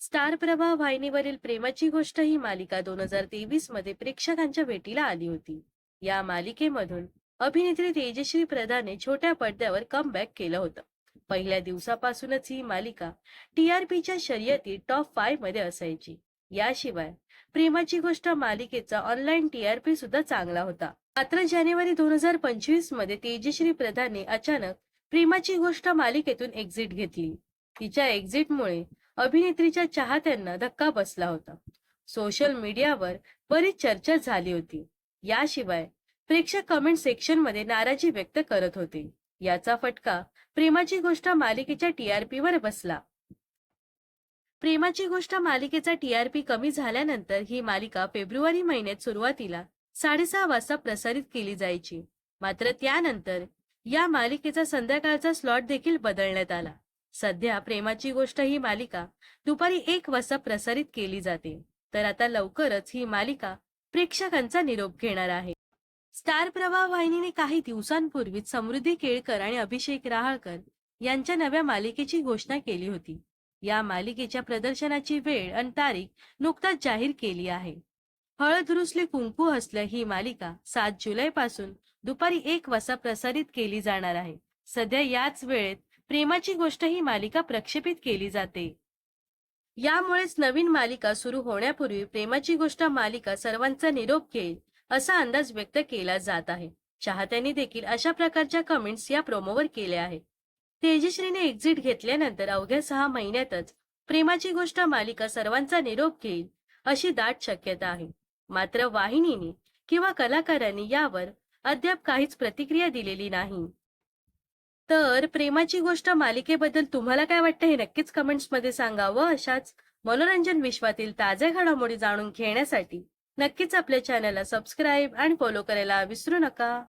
Star प्रभा वाहिनीवरील प्रेमाची गोष्ट ही मालिका दोन हजार तेवीसमध्ये प्रेक्षकांच्या भेटीला आली होती. या मालिकेमधून अभिनेत्री तेजश्री प्रधाने छोट्या पडद्यावर कमबॅक केलं होतं. पहिल्या दिवसापासूनच ही मालिका टीआरपीच्या शर्यतीत टॉप फायमध्ये असायची. याशिवाय प्रेमाची गोष्ट मालिकेचा ऑनलाईन टीआरपी सुद्धा चांगला होता. मात्र जानेवारी दोन हजार पंचवीसमध्ये तेजश्री प्रधाने अचानक प्रेमाची गोष्ट मालिकेतून एक्झिट घेतली. तिच्या एक्झिटमुळे अभिनेत्रीच्या चाहत्यांना धक्का बसला होता. सोशल मीडियावर बरीच चर्चा झाली होती. याशिवाय प्रेक्षक कमेंट सेक्शनमध्ये नाराजी व्यक्त करत होते. याचा फटका प्रेमाची गोष्ट मालिकेच्या टीआरपी वर बसला. प्रेमाची गोष्ट मालिकेचा टीआरपी कमी झाल्यानंतर ही मालिका फेब्रुवारी महिन्यात सुरुवातीला साडेसहा वाजता प्रसारित केली जायची. मात्र त्यानंतर या मालिकेचा संध्याकाळचा स्लॉट देखील बदलण्यात आला. सध्या प्रेमाची गोष्ट ही मालिका दुपारी एक वाजता प्रसारित केली जाते. तर आता लवकरच ही मालिका प्रेक्षकांचा निरोप घेणार आहे. स्टार प्रवाह वाहिनीने काही दिवसांपूर्वीच समृद्धी केळकर आणि अभिषेक रहाळकर यांच्या नव्या मालिकेची घोषणा केली होती. या मालिकेच्या प्रदर्शनाची वेळ आणि तारीख नुकताच जाहीर केली आहे. हळद रुसले कुंकू हसलं ही मालिका सात जुलै पासून दुपारी एक वाजता प्रसारित केली जाणार आहे. सध्या याच वेळेत प्रेमाची गोष्ट ही मालिका प्रक्षेपित केली जाते. यामुळेच नवीन मालिका सुरू होण्यापूर्वी प्रेमाची गोष्ट मालिका सर्वांचा निरोप घेईल असा अंदाज व्यक्त केला जात आहे. चाहत्यांनी देखील अशा प्रकारच्या कमेंट्स या प्रोमोवर केल्या आहेत. तेजश्रीने एक्झिट घेतल्यानंतर अवघ्या सहा महिन्यातच प्रेमाची गोष्ट मालिका सर्वांचा निरोप घेईल अशी दाट शक्यता आहे. मात्र वाहिनीने किंवा कलाकारांनी यावर अद्याप काहीच प्रतिक्रिया दिलेली नाही. तर प्रेमाची गोष्ट मालिकेबद्दल तुम्हाला काय वाटतं हे नक्कीच कमेंट्समध्ये सांगा व अशाच मनोरंजन विश्वातील ताज्या घडामोडी जाणून घेण्यासाठी. नक्कीच आपल्या चॅनलला सबस्क्राईब आणि फॉलो करायला विसरू नका.